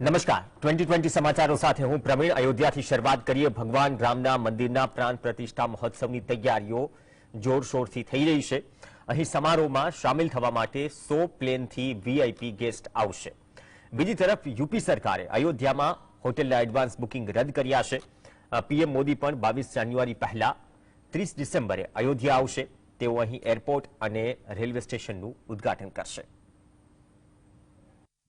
નમસ્કાર. Twenty twenty સમાચારો સાથે હું પ્રવીણ. અયોધ્યાથી શરૂઆત કરીએ. ભગવાન રામના મંદિરના પ્રાણ પ્રતિષ્ઠા મહોત્સવની તૈયારીઓ જોરશોરથી થઈ રહી છે. અહીં સમારોહમાં સામેલ થવા માટે સો પ્લેનથી વીઆઈપી ગેસ્ટ આવશે. બીજી તરફ યુપી સરકારે અયોધ્યામાં હોટેલના એડવાન્સ બુકિંગ રદ કર્યા છે. પીએમ મોદી પણ બાવીસ જાન્યુઆરી પહેલા ત્રીસ ડિસેમ્બરે અયોધ્યા આવશે. તેઓ અહીં એરપોર્ટ અને રેલવે સ્ટેશનનું ઉદ્ઘાટન કરશે.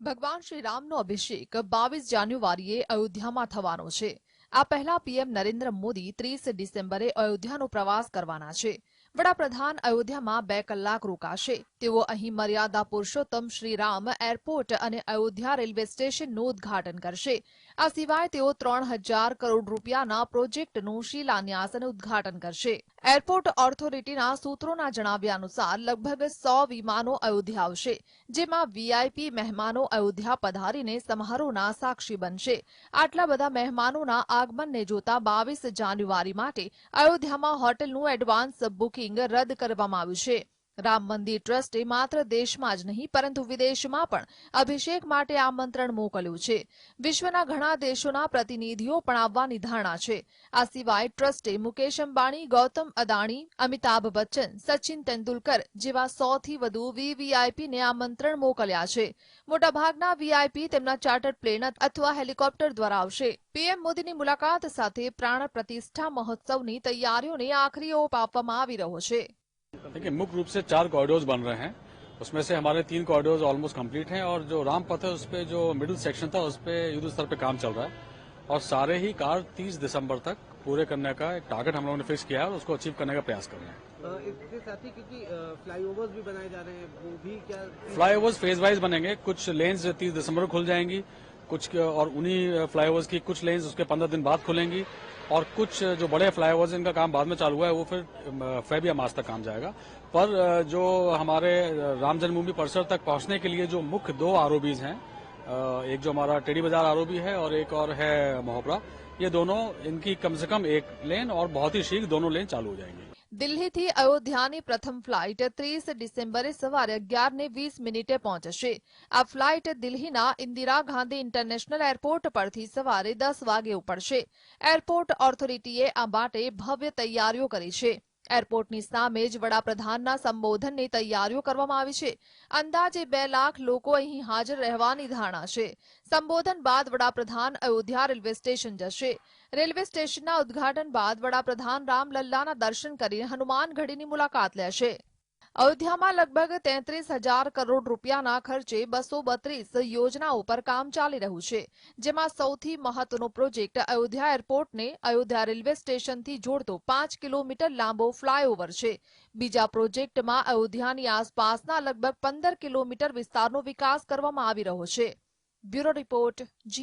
ભગવાન શ્રી રામનો અભિષેક બાવીસ જાન્યુઆરીએ અયોધ્યામાં થવાનો છે. આ પહેલા પીએમ નરેન્દ્ર મોદી ત્રીસ ડિસેમ્બરે અયોધ્યાનો પ્રવાસ કરવાના છે. વડાપ્રધાન અયોધ્યામાં બે કલાક રોકાશે. તેઓ અહીં મર્યાદા પુરુષોત્તમ શ્રીરામ એરપોર્ટ અને અયોધ્યા રેલવે સ્ટેશનનું ઉદ્ઘાટન કરશે. આ સિવાય તેઓ ત્રણ હજાર કરોડ રૂપિયાના પ્રોજેક્ટનું શિલાન્યાસ અને ઉદ્ઘાટન કરશે. એરપોર્ટ ઓથોરિટીના સૂત્રોના જણાવ્યા અનુસાર લગભગ સો વિમાનો અયોધ્યા આવશે, જેમાં વીઆઈપી મહેમાનો અયોધ્યા પધારીને સમારોહના સાક્ષી બનશે. આટલા બધા મહેમાનોના આગમનને જોતા બાવીસ જાન્યુઆરી માટે અયોધ્યામાં હોટેલનું એડવાન્સ બુકિંગ રદ કરવામાં આવ્યું છે. રામ મંદિર ટ્રસ્ટે માત્ર દેશમાં જ નહીં, પરંતુ વિદેશમાં પણ અભિષેક માટે આમંત્રણ મોકલ્યું છે. વિશ્વના ઘણા દેશોના પ્રતિનિધિઓ પણ આવવાની ધારણા છે. આ સિવાય ટ્રસ્ટે મુકેશ અંબાણી, ગૌતમ અદાણી, અમિતાભ બચ્ચન, સચિન તેંડુલકર જેવા સોથી વધુ વીવીઆઈપીને આમંત્રણ મોકલ્યા છે. મોટાભાગના વીઆઈપી તેમના ચાર્ટર્ડ પ્લેન અથવા હેલિકોપ્ટર દ્વારા આવશે. પીએમ મોદીની મુલાકાત સાથે પ્રાણ પ્રતિષ્ઠા મહોત્સવની તૈયારીઓને આખરી ઓપ આપવામાં આવી રહ્યો છે. देखिए मुख्य रूप से चार कॉरिडोर बन रहे हैं। उसमें से हमारे तीन कॉरिडोर ऑलमोस्ट कंप्लीट हैं और जो राम पथ है उस पे जो मिडिल सेक्शन था उस पे युद्ध स्तर पे काम चल रहा है। और सारे ही कार 30 दिसंबर तक पूरे करने का एक टारगेट हम लोगों ने फिक्स किया है और उसको अचीव करने का प्रयास कर रहे हैं। इसके साथ ही क्योंकि फ्लाईओवर्स भी बनाए जा रहे हैं वो भी क्या फ्लाईओवर्स फ़ेज़ वाइज बनेंगे। कुछ लेन्स तीस दिसंबर को खुल जाएँगी। कुछ और उन्हीं फ्लाईओवर्स की कुछ लेन्स उसके पंद्रह दिन बाद खुलेंगी। और कुछ जो बड़े फ्लाईओवर्स इनका काम बाद में चालू हुआ है, वो फिर फेब या मार्च तक काम जाएगा। पर जो हमारे राम जन्मभूमि परिसर तक पहुँचने के लिए जो मुख्य दो आरओबीज हैं एक जो हमारा टेडी बाज़ार आरओबी है और एक और है मोहपरा, ये दोनों, इनकी कम से कम एक लेन और बहुत ही शीघ्र दोनों लेन चालू हो जाएँगी। દિલ્હીથી અયોધ્યાની પ્રથમ ફ્લાઇટ ત્રીસ ડિસેમ્બરે સવારે અગિયાર ને વીસ મિનિટે પહોંચશે આ ફ્લાઇટ દિલ્હીના ઇન્દિરા ગાંધી ઇન્ટરનેશનલ એરપોર્ટ પરથી સવારે દસ વાગે ઉપડશે એરપોર્ટ ઓથોરિટીએ આ માટે ભવ્ય તૈયારીઓ કરી છે એરપોર્ટની સામે જ વડાપ્રધાનના સંબોધનની તૈયારીઓ કરવામાં આવી છે. અંદાજે બે લાખ લોકો અહીં હાજર રહેવાની ધારણા છે. સંબોધન બાદ વડાપ્રધાન અયોધ્યા રેલવે સ્ટેશન જશે. રેલવે સ્ટેશનના ઉદ્ઘાટન બાદ વડાપ્રધાન રામલલ્લાના દર્શન કરી હનુમાનગઢીની મુલાકાત લેશે. અયોધ્યામાં લગભગ તેત્રીસ હજાર કરોડ રૂપિયાના ખર્ચે બસો બત્રીસ યોજનાઓ પર કામ ચાલી રહ્યું છે, જેમાં સૌથી મહત્વનો પ્રોજેક્ટ અયોધ્યા એરપોર્ટને અયોધ્યા રેલવે સ્ટેશનથી જોડતો પાંચ કિલોમીટર લાંબો ફ્લાયઓવર છે. બીજા પ્રોજેક્ટમાં અયોધ્યાની આસપાસના લગભગ પંદર કિલોમીટર વિસ્તારનો વિકાસ કરવામાં આવી રહ્યો છે. બ્યુરો રિપોર્ટ, જી